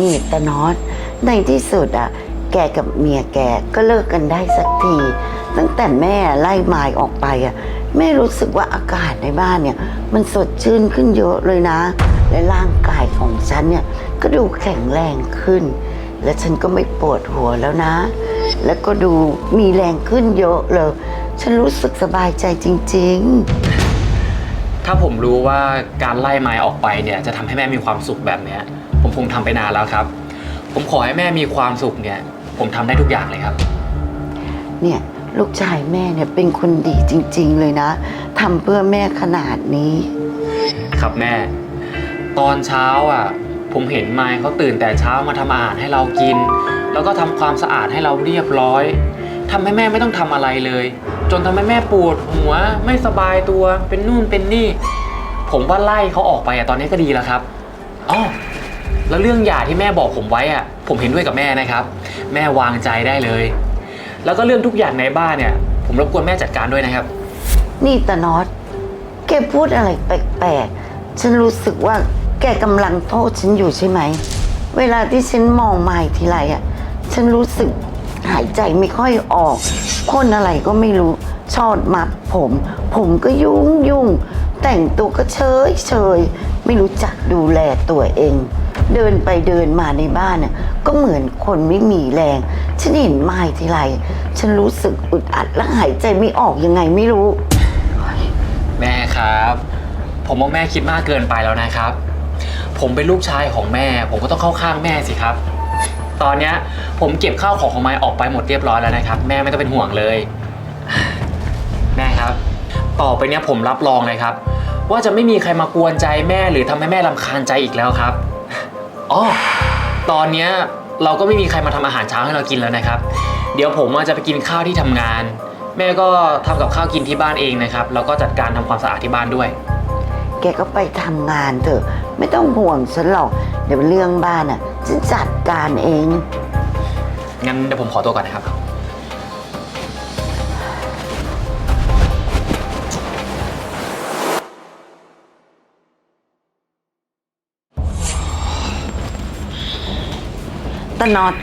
นี่ตานอตในที่สุดอะ แกกับเมียแกก็เลิกกันได้สักที ตั้งแต่แม่ไล่ไม้ออกไปอะแม่รู้สึกว่าอากาศในบ้านเนี่ย มันสดชื่นขึ้นเยอะเลยนะ และร่างกายของฉันเนี่ย ก็ดูแข็งแรงขึ้น และฉันก็ไม่ปวดหัวแล้วนะ แล้วก็ดูมีแรงขึ้นเยอะเลย ฉันรู้สึกสบายใจจริง ๆ ถ้าผมรู้ว่าการไล่ไม้ออกไปเนี่ยจะทำให้แม่มีความสุขแบบเนี้ย ผมคงทำไปนานแล้วครับ ผมขอให้แม่มีความสุขเนี่ย ผมทำได้ทุกอย่างเลยครับ เนี่ยลูกชายแม่เนี่ยเป็นคนดีจริง ๆ เลยนะทำเพื่อแม่ขนาดนี้ ครับแม่ ตอนเช้าอะ ผมเห็นไม้เขาตื่นแต่เช้ามาทำอาหารให้เรากิน แล้วก็ทำความสะอาดให้เราเรียบร้อย ทำให้แม่ไม่ต้องทำอะไรเลย จนทำให้แม่ปวดหัว ไม่สบายตัวเป็นนู่นเป็นนี่ ผมว่าไล่เขาออกไปอะตอนนี้ก็ดีแล้วครับอ๋อแล้วเรื่องหย่าที่แม่บอกผมไว้อะผมเห็นด้วยกับแม่นะครับ แม่วางใจได้เลย แล้วก็เรื่องทุกอย่างในบ้านเนี่ย ผมรบกวนแม่จัดการด้วยนะครับ นี่ตาน็อตแกพูดอะไรแปลกๆ ฉันรู้สึกว่าแกกำลังโทษฉันอยู่ใช่ไหม เวลาที่ฉันมองไม้ทีไรอะ ฉันรู้สึก หายใจไม่ค่อยออก คนอะไรก็ไม่รู้ชอดมัดผม ผมก็ยุ่งยุ่งแต่งตัวก็เฉยเฉยไม่รู้จักดูแลตัวเอง เดินไปเดินมาในบ้านน่ะก็เหมือนคนไม่มีแรง ฉันเห็นไม้ทีไร ฉันรู้สึกอึดอัดและหายใจไม่ออกยังไงไม่รู้ แม่ครับ ผมว่าแม่คิดมากเกินไปแล้วนะครับ ผมเป็นลูกชายของแม่ ผมก็ต้องเข้าข้างแม่สิครับ ตอนเนี้ยผมเก็บข้าวของของไม้ออกไปหมดเรียบร้อยแล้วนะครับ แม่ไม่ต้องเป็นห่วงเลย แม่ครับ ต่อไปเนี้ยผมรับรองเลยครับ ว่าจะไม่มีใครมากวนใจแม่หรือทำให้แม่รำคาญใจอีกแล้วครับอ๋อตอนเนี้ยเราก็ไม่มีใครมาทำอาหารเช้าให้เรากินแล้วนะครับ เดี๋ยวผมอาจจะไปกินข้าวที่ทำงาน แม่ก็ทำกับข้าวกินที่บ้านเองนะครับแล้วก็จัดการทำความสะอาดที่บ้านด้วย แกก็ไปทำงานเถอะ ไม่ต้องห่วงฉันหรอก เดี๋ยวเรื่องบ้านอะ ฉันจัดการเอง งั้นเดี๋ยวผมขอตัวก่อนนะครับ ตะนอด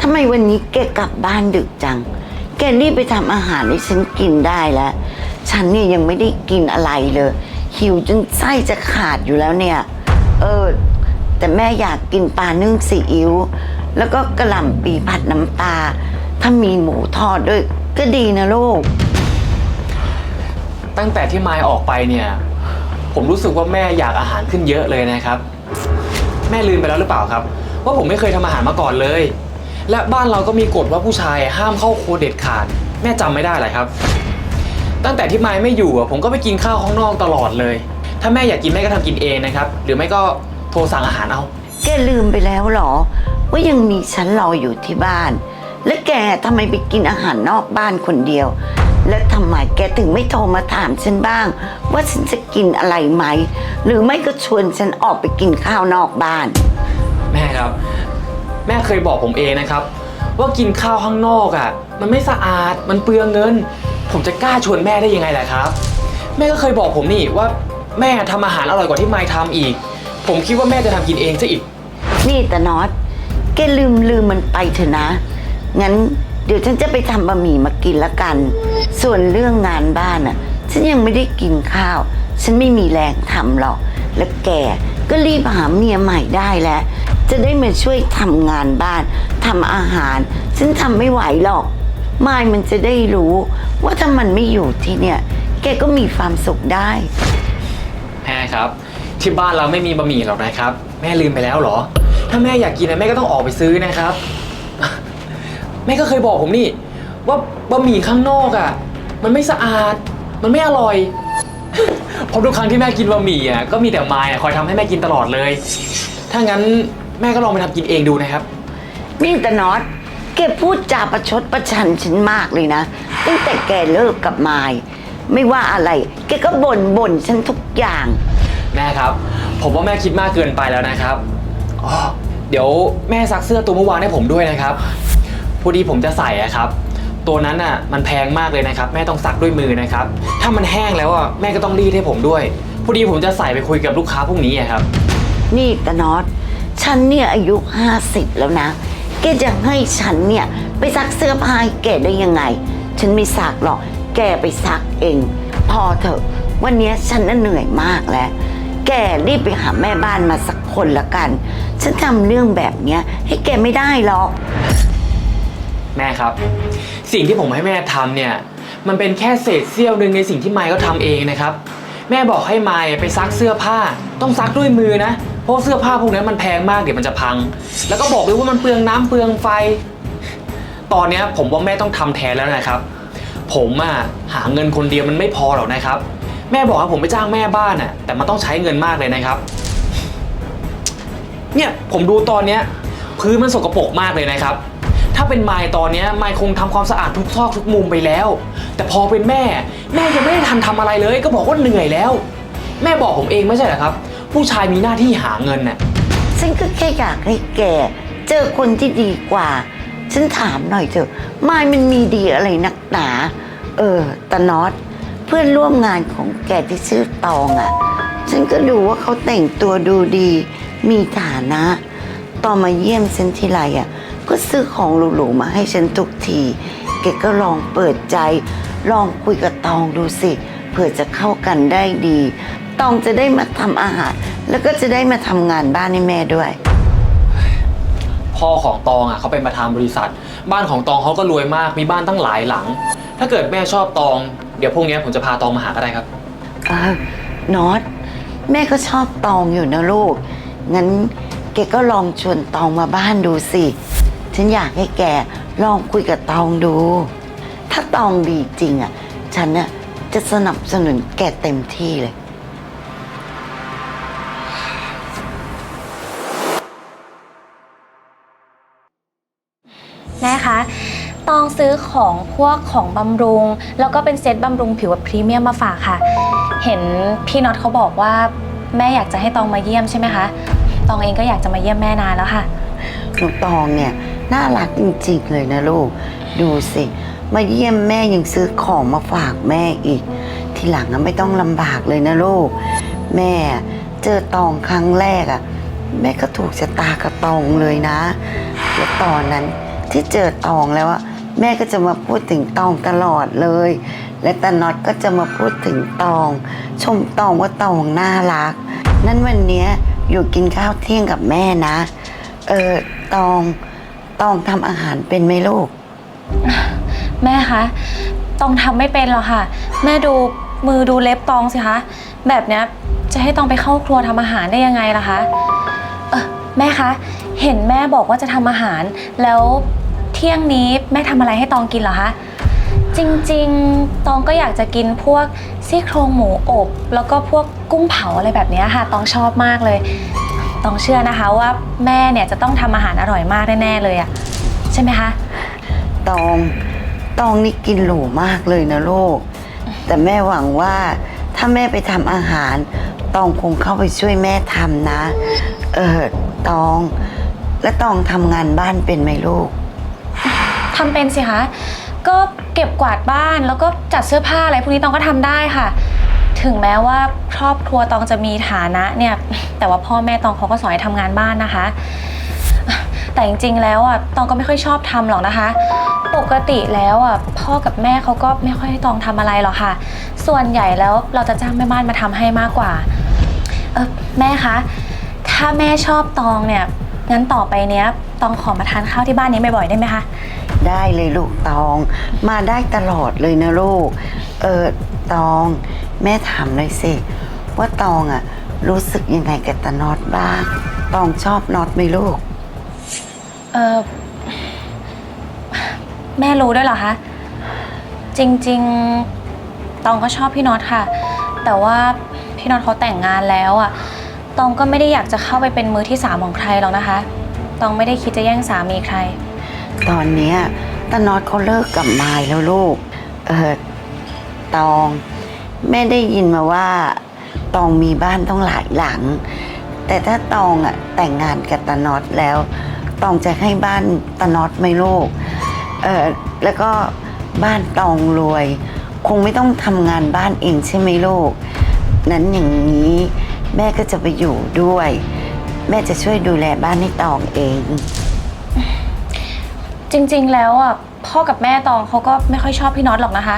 ทำไมวันนี้แกกลับบ้านดึกจัง แกรีบไปทำอาหารให้ฉันกินได้แล้ว ฉันเนี่ยยังไม่ได้กินอะไรเลย หิวจนไส้จะขาดอยู่แล้วเนี่ย เออ แต่แม่อยากกินปลานึ่งซีอิ๊วแล้วก็กระหล่ำปีผัดน้ำปลาถ้ามีหมูทอดด้วยก็ดีนะลูก ตั้งแต่ที่ไมายออกไปเนี่ย ผมรู้สึกว่าแม่อยากอาหารขึ้นเยอะเลยนะครับ แม่ลืมไปแล้วหรือเปล่าครับ ว่าผมไม่เคยทำอาหารมาก่อนเลย และบ้านเราก็มีกฎว่าผู้ชายห้ามเข้าครัวเด็ดขาด แม่จำไม่ได้เลยครับ ตั้งแต่ที่ไมายไม่อยู่อะผมก็ไปกินข้าวข้างนอกตลอดเลย ถ้าแม่อยากกินแม่ก็ทำกินเองนะครับ หรือไม่ก็ โทรสั่งอาหารเอา แกลืมไปแล้วเหรอ ว่ายังมีฉันรออยู่ที่บ้าน และแกทำไมไปกินอาหารนอกบ้านคนเดียว และทำไมแกถึงไม่โทรมาถามฉันบ้าง ว่าฉันจะกินอะไรไหม หรือไม่ก็ชวนฉันออกไปกินข้าวนอกบ้าน แม่ครับ แม่เคยบอกผมเองนะครับ ว่ากินข้าวข้างนอกอะ่ะ มันไม่สะอาดมันเปลืองเงิน ผมจะกล้าชวนแม่ได้ยังไงล่ะครับ แม่ก็เคยบอกผมนี่ว่าแม่ทำอาหารอร่อยกว่าที่ไมค์ทำอีก ผมคิดว่าแม่จะทำกินเองซะอีก นี่แต่น็อตแกลืมลืมมันไปเถอะนะ งั้นเดี๋ยวฉันจะไปทำบะหมี่มากินละกัน ส่วนเรื่องงานบ้านอะ ฉันยังไม่ได้กินข้าว ฉันไม่มีแรงทำหรอก และแกก็รีบหาเมียใหม่ได้แล้ว จะได้มาช่วยทำงานบ้านทำอาหาร ฉันทำไม่ไหวหรอกมายมันจะได้รู้ว่าถ้ามันไม่อยู่ที่เนี่ย แกก็มีความสุขได้ แม่ครับ ที่บ้านเราไม่มีบะหมี่หรอกนะครับ แม่ลืมไปแล้วเหรอ ถ้าแม่อยากกินนะแม่ก็ต้องออกไปซื้อนะครับ แม่ก็เคยบอกผมนี่ ว่าบะหมี่ข้างนอกอะ่ะ มันไม่สะอาด มันไม่อร่อย เพราะทุกครั้งที่แม่กินบะหมี่อะก็มีแต่มายอะคอยทำให้แม่กินตลอดเลย ถ้างั้นแม่ก็ลองไปทำกินเองดูนะครับ นี่แต่น็อตแกพูดจาประชดประชันฉันมากเลยนะ ตั้งแต่แกเลิกกับมาย ไม่ว่าอะไร แกก็บ่นบ่นฉันทุกอย่าง แม่ครับ ผมว่าแม่คิดมากเกินไปแล้วนะครับอ๋อเดี๋ยวแม่ซักเสื้อตัวเมื่อวานให้ผมด้วยนะครับพอดีผมจะใส่อะครับ ตัวนั้นอะมันแพงมากเลยนะครับ แม่ต้องซักด้วยมือนะครับ ถ้ามันแห้งแล้วอะแม่ก็ต้องรีดให้ผมด้วยพอดีผมจะใส่ไปคุยกับลูกค้าพรุ่งนี้อะครับ นี่แต่นอตฉันเนี่ยอายุห้าสิบแล้วนะ แกจะให้ฉันเนี่ยไปซักเสื้อผ้าให้แกได้ยังไง ฉันไม่ซักหรอก แกไปซักเอง พอเถอะ วันเนี้ยฉันน่ะเหนื่อยมากแล้ว แกรีบไปหาแม่บ้านมาสักคนละกัน ฉันทำเรื่องแบบเนี้ยให้แกไม่ได้หรอก แม่ครับ สิ่งที่ผมให้แม่ทำเนี่ย มันเป็นแค่เศษเสี้ยวหนึ่งในสิ่งที่ไมค์ก็ทำเองนะครับ แม่บอกให้ไมค์ไปซักเสื้อผ้า ต้องซักด้วยมือนะ เพราะเสื้อผ้าพวกนี้มันแพงมากเดี๋ยวมันจะพัง แล้วก็บอกเลยว่ามันเปลืองน้ำเปลืองไฟ ตอนเนี้ยผมว่าแม่ต้องทำแทนแล้วนะครับ ผมอะหาเงินคนเดียวมันไม่พอหรอกนะครับ แม่บอกให้ผมไปจ้างแม่บ้านอะแต่มันต้องใช้เงินมากเลยนะครับ เนี่ยผมดูตอนเนี้ยพื้นมันสกปรกมากเลยนะครับ ถ้าเป็นไมค์ตอนเนี้ยไมค์คงทำความสะอาดทุกซอกทุกมุมไปแล้ว แต่พอเป็นแม่ แม่ยังไม่ได้ทันทำอะไรเลย ก็บอกว่าเหนื่อยแล้ว แม่บอกผมเองไม่ใช่เหรอครับ ผู้ชายมีหน้าที่หาเงินน่ะ ฉันก็แค่อยากให้แกเจอคนที่ดีกว่า ฉันถามหน่อยเถอะมายมันมีดีอะไรนักหนา เออตาน็อต เพื่อนร่วมงานของแกที่ชื่อตองอะ่ะ ฉันก็ดูว่าเขาแต่งตัวดูดี มีฐานะ ตอนมาเยี่ยมฉันทีไรอะ่ะ ก็ซื้อของหรูๆมาให้ฉันทุกที แกก็ลองเปิดใจ ลองคุยกับตองดูสิ เผื่อจะเข้ากันได้ดี ตองจะได้มาทำอาหาร แล้วก็จะได้มาทำงานบ้านให้แม่ด้วย พ่อของตองอะเขาเป็นประธานบริษัท บ้านของตองเขาก็รวยมากมีบ้านตั้งหลายหลัง ถ้าเกิดแม่ชอบตอง เดี๋ยวพรุ่งนี้ผมจะพาตองมาหาก็ได้ครับ เออน็อตแม่ก็ชอบตองอยู่นะลูก งั้นแกก็ลองชวนตองมาบ้านดูสิ ฉันอยากให้แกลองคุยกับตองดู ถ้าตองดีจริงอะ ฉันน่ะจะสนับสนุนแกเต็มที่เลย แม่คะ ตองซื้อของพวกของบำรุง แล้วก็เป็นเซตบำรุงผิวแบบพรีเมียมมาฝากค่ะ เห็นพี่น็อตเขาบอกว่าแม่อยากจะให้ตองมาเยี่ยมใช่ไหมคะ ตองเองก็อยากจะมาเยี่ยมแม่นานแล้วค่ะ หนูตองเนี่ยน่ารักจริงๆเลยนะลูก ดูสิ มาเยี่ยมแม่ยังซื้อของมาฝากแม่อีก ทีหลังอะไม่ต้องลำบากเลยนะลูก แม่เจอตองครั้งแรกอะแม่ก็ถูกชะตากระตองเลยนะ แล้วตอนนั้นที่เจอตองแล้วอะ แม่ก็จะมาพูดถึงตองตลอดเลย และตาน็อตก็จะมาพูดถึงตอง ชมตองว่าตองน่ารัก นั้นวันเนี้ยอยู่กินข้าวเที่ยงกับแม่นะ เออตองตองทำอาหารเป็นไหมลูก แม่คะตองทำไม่เป็นหรอกค่ะ แม่ดูมือดูเล็บตองสิคะ แบบเนี้ยจะให้ตองไปเข้าครัวทำอาหารได้ยังไงล่ะคะ เออแม่คะ เห็นแม่บอกว่าจะทำอาหาร แล้ว เที่ยงนี้แม่ทำอะไรให้ตองกินเหรอคะ จริงๆ ตองก็อยากจะกินพวกซี่โครงหมูอบ แล้วก็พวกกุ้งเผาอะไรแบบเนี้ยค่ะ ตองชอบมากเลย ตองเชื่อนะคะว่าแม่เนี่ยจะต้องทำอาหารอร่อยมากแน่ๆเลยอะใช่ไหมคะ ตอง ตองนี่กินหรูมากเลยนะลูก แต่แม่หวังว่าถ้าแม่ไปทำอาหาร ตองคงเข้าไปช่วยแม่ทำนะ เออ ตอง และตองทำงานบ้านเป็นไหมลูก ทำเป็นสิคะ ก็เก็บกวาดบ้านแล้วก็จัดเสื้อผ้าอะไรพวกนี้ตองก็ทำได้ค่ะ ถึงแม้ว่าครอบครัวตองจะมีฐานะเนี่ย แต่ว่าพ่อแม่ตองเขาก็สอนให้ทำงานบ้านนะคะ แต่จริงๆ แล้วอะตองก็ไม่ค่อยชอบทำหรอกนะคะ ปกติแล้วอะพ่อกับแม่เขาก็ไม่ค่อยให้ตองทำอะไรหรอกค่ะ ส่วนใหญ่แล้วเราจะจ้างแม่บ้านมาทำให้มากกว่า เออแม่คะ ถ้าแม่ชอบตองเนี่ย งั้นต่อไปเนี้ย ตองขอมาทานข้าวที่บ้านนี้บ่อยๆได้ไหมคะ ได้เลยลูกตอง มาได้ตลอดเลยนะลูก เออตอง แม่ถามหน่อยสิ ว่าตองอะรู้สึกยังไงกับตาน็อตบ้าง ตองชอบน็อตไหมลูก เออแม่รู้ด้วยเหรอคะ จริงๆ ตองก็ชอบพี่น็อตค่ะ แต่ว่าพี่น็อตเขาแต่งงานแล้วอะตองก็ไม่ได้อยากจะเข้าไปเป็นมือที่สามของใครหรอกนะคะ ตองไม่ได้คิดจะแย่งสามีใคร ตอนเนี้ยตาน็อตเขาเลิกกับมายแล้วลูก เออตอง แม่ได้ยินมาว่า ตองมีบ้านต้องหลายหลัง แต่ถ้าตองอะแต่งงานกับตาน็อตแล้ว ตองจะให้บ้านตาน็อตไหมลูก เออแล้วก็บ้านตองรวย คงไม่ต้องทำงานบ้านเองใช่ไหมลูก นั้นอย่างนี้แม่ก็จะไปอยู่ด้วย แม่จะช่วยดูแลบ้านให้ตองเอง จริงๆ แล้วอะพ่อกับแม่ตองเขาก็ไม่ค่อยชอบพี่น็อตหรอกนะคะ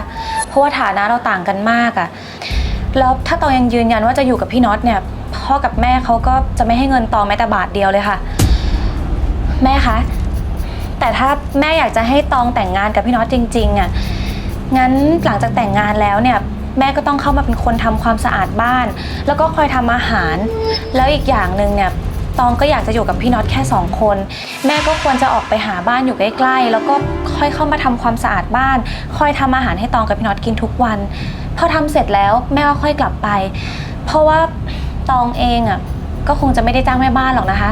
เพราะว่าฐานะเราต่างกันมากอะแล้วถ้าตองยังยืนยันว่าจะอยู่กับพี่น็อตเนี่ยพ่อกับแม่เขาก็จะไม่ให้เงินตองแม้แต่บาทเดียวเลยค่ะ แม่คะแต่ถ้าแม่อยากจะให้ตองแต่งงานกับพี่น็อตจริงๆอะงั้นหลังจากแต่งงานแล้วเนี่ยแม่ก็ต้องเข้ามาเป็นคนทำความสะอาดบ้าน แล้วก็คอยทำอาหาร แล้วอีกอย่างหนึ่งเนี่ย ตองก็อยากจะอยู่กับพี่น็อตแค่สองคน แม่ก็ควรจะออกไปหาบ้านอยู่ใกล้ๆ แล้วก็ค่อยเข้ามาทำความสะอาดบ้าน ค่อยทำอาหารให้ตองกับพี่น็อตกินทุกวัน พอทำเสร็จแล้วแม่ก็ค่อยกลับไป เพราะว่าตองเองอะก็คงจะไม่ได้จ้างแม่บ้านหรอกนะคะ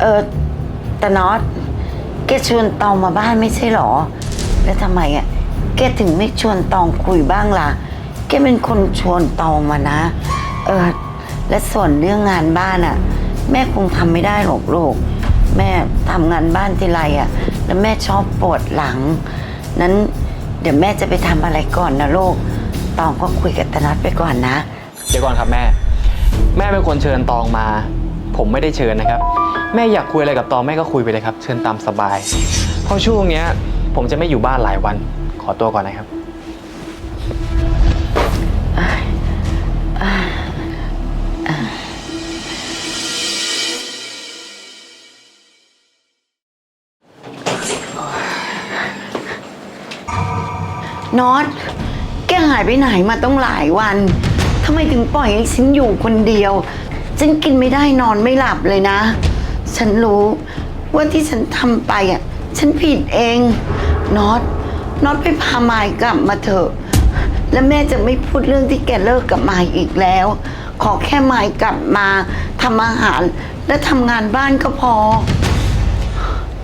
เออแต่น็อตแกชวนตองมาบ้านไม่ใช่หรอ แล้วทำไมอะแกถึงไม่ชวนตองคุยบ้างล่ะแกเป็นคนชวนตองมานะ เออ และส่วนเรื่องงานบ้านอะ แม่คงทำไม่ได้หรอกลูกแม่ทำงานบ้านทีไรอะ แล้วแม่ชอบปวดหลัง นั้นเดี๋ยวแม่จะไปทำอะไรก่อนนะลูกตองก็คุยกับตนัดไปก่อนนะ เดี๋ยวก่อนครับแม่ แม่เป็นคนเชิญตองมา ผมไม่ได้เชิญนะครับ แม่อยากคุยอะไรกับตองแม่ก็คุยไปเลยครับ เชิญตามสบาย เพราะช่วงเนี้ย ผมจะไม่อยู่บ้านหลายวัน ขอตัวก่อนนะครับ น็อต แกหายไปไหนมาต้องหลายวันทำไมถึงปล่อยให้ฉันอยู่คนเดียว ฉันกินไม่ได้นอนไม่หลับเลยนะ ฉันรู้ว่าที่ฉันทำไปอะ ฉันผิดเอง น็อต น็อตไปพามายกลับมาเถอะ แล้วแม่จะไม่พูดเรื่องที่แกเลิกกับมายอีกแล้ว ขอแค่มายกลับมาทำอาหาร และทำงานบ้านก็พอ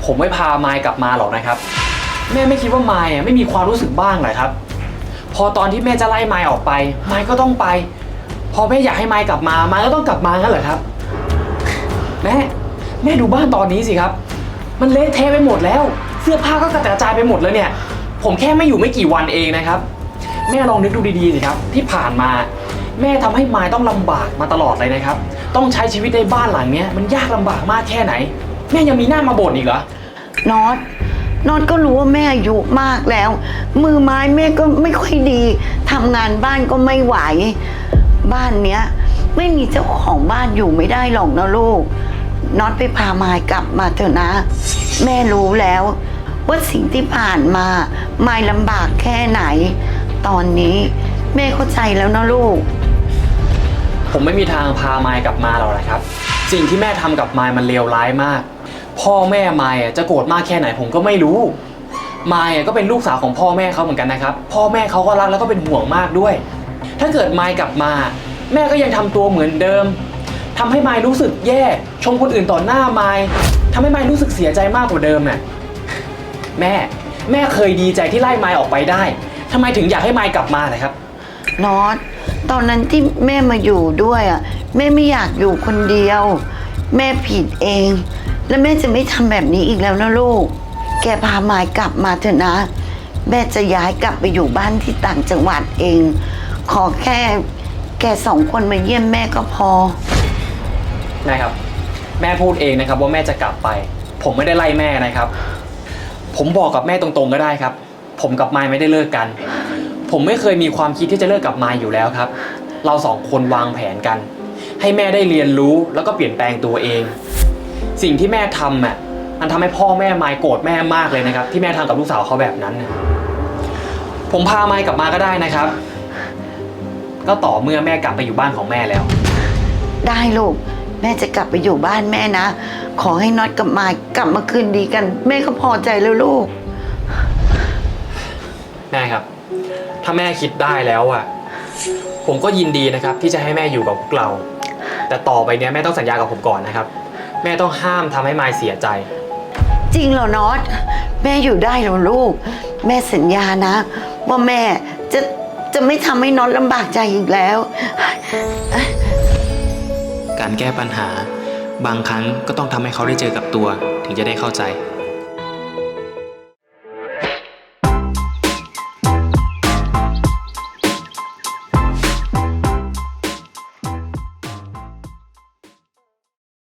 ผมไม่พาไมายกลับมาหรอกนะครับ แม่ไม่คิดว่าไมายอะไม่มีความรู้สึกบ้างเลยครับ พอตอนที่แม่จะไล่ไมายออกไป ไมายก็ต้องไป พอแม่อยากให้ไมายกลับมาไมายก็ต้องกลับมางั้นเหรอครับ แม่แม่ดูบ้านตอนนี้สิครับ มันเละเทะไปหมดแล้ว เสื้อผ้าก็กระจายไปหมดแล้วเนี่ย ผมแค่ไม่อยู่ไม่กี่วันเองนะครับ แม่ลองนึกดูดีๆสิครับ ที่ผ่านมา แม่ทำให้ไมายต้องลำบากมาตลอดเลยนะครับ ต้องใช้ชีวิตในบ้านหลังเนี้ยมันยากลำบากมากแค่ไหน แม่ยังมีหน้ามาบ่นอีกเหรอ น็อต น็อตก็รู้ว่าแม่อายุมากแล้ว มือไม้แม่ก็ไม่ค่อยดีทำงานบ้านก็ไม่ไหว บ้านเนี้ย ไม่มีเจ้าของบ้านอยู่ไม่ได้หรอกนะลูกน็อตไปพามายกลับมาเถอะนะ แม่รู้แล้ว ว่าสิ่งที่ผ่านมาไมายลำบากแค่ไหน ตอนนี้แม่เข้าใจแล้วนะลูก ผมไม่มีทางพาไมายกลับมาหรอกนะครับ สิ่งที่แม่ทำกับไมายมันเลวร้ายมาก พ่อแม่ไมายอะจะโกรธมากแค่ไหนผมก็ไม่รู้ไมายอะก็เป็นลูกสาวของพ่อแม่เขาเหมือนกันนะครับ พ่อแม่เขาก็รักแล้วก็เป็นห่วงมากด้วย ถ้าเกิดไมายกลับมา แม่ก็ยังทำตัวเหมือนเดิมทำให้ไมายรู้สึกแย่ ชมคนอื่นต่อหน้าไมายทำให้ไมายรู้สึกเสียใจมากกว่าเดิมน่ะ แม่แม่เคยดีใจที่ไล่ไมายออกไปได้ทำไมถึงอยากให้ไมายกลับมานะครับ นอตตอนนั้นที่แม่มาอยู่ด้วยอะแม่ไม่อยากอยู่คนเดียว แม่ผิดเอง และแม่จะไม่ทำแบบนี้อีกแล้วนะลูก แกพามายกลับมาเถอะนะ แม่จะย้ายกลับไปอยู่บ้านที่ต่างจังหวัดเอง ขอแค่แกสองคนมาเยี่ยมแม่ก็พอ แม่ครับ แม่พูดเองนะครับว่าแม่จะกลับไป ผมไม่ได้ไล่แม่นะครับ ผมบอกกับแม่ตรงๆก็ได้ครับ ผมกับมายไม่ได้เลิกกัน ผมไม่เคยมีความคิดที่จะเลิกกับมายอยู่แล้วครับ เราสองคนวางแผนกัน ให้แม่ได้เรียนรู้แล้วก็เปลี่ยนแปลงตัวเอง สิ่งที่แม่ทำอะมันทำให้พ่อแม่มายโกรธแม่มากเลยนะครับ ที่แม่ทำกับลูกสาวเขาแบบนั้นน่ะผมพามายกลับมาก็ได้นะครับ ก็ต่อเมื่อแม่กลับไปอยู่บ้านของแม่แล้ว ได้ลูก แม่จะกลับไปอยู่บ้านแม่นะ ขอให้น็อตกับมายกลับมาคืนดีกัน แม่ก็พอใจแล้วลูก แม่ครับ ถ้าแม่คิดได้แล้วอะ ผมก็ยินดีนะครับ ที่จะให้แม่อยู่กับพวกเรา แต่ต่อไปเนี้ยแม่ต้องสัญญากับผมก่อนนะครับ แม่ต้องห้ามทำให้มายเสียใจ จริงเหรอน็อตแม่อยู่ได้เหรอลูก แม่สัญญานะ ว่าแม่จะจะไม่ทำให้น็อตลำบากใจอีกแล้ว การแก้ปัญหา บางครั้งก็ต้องทำให้เขาได้เจอกับตัวถึงจะได้เข้าใจ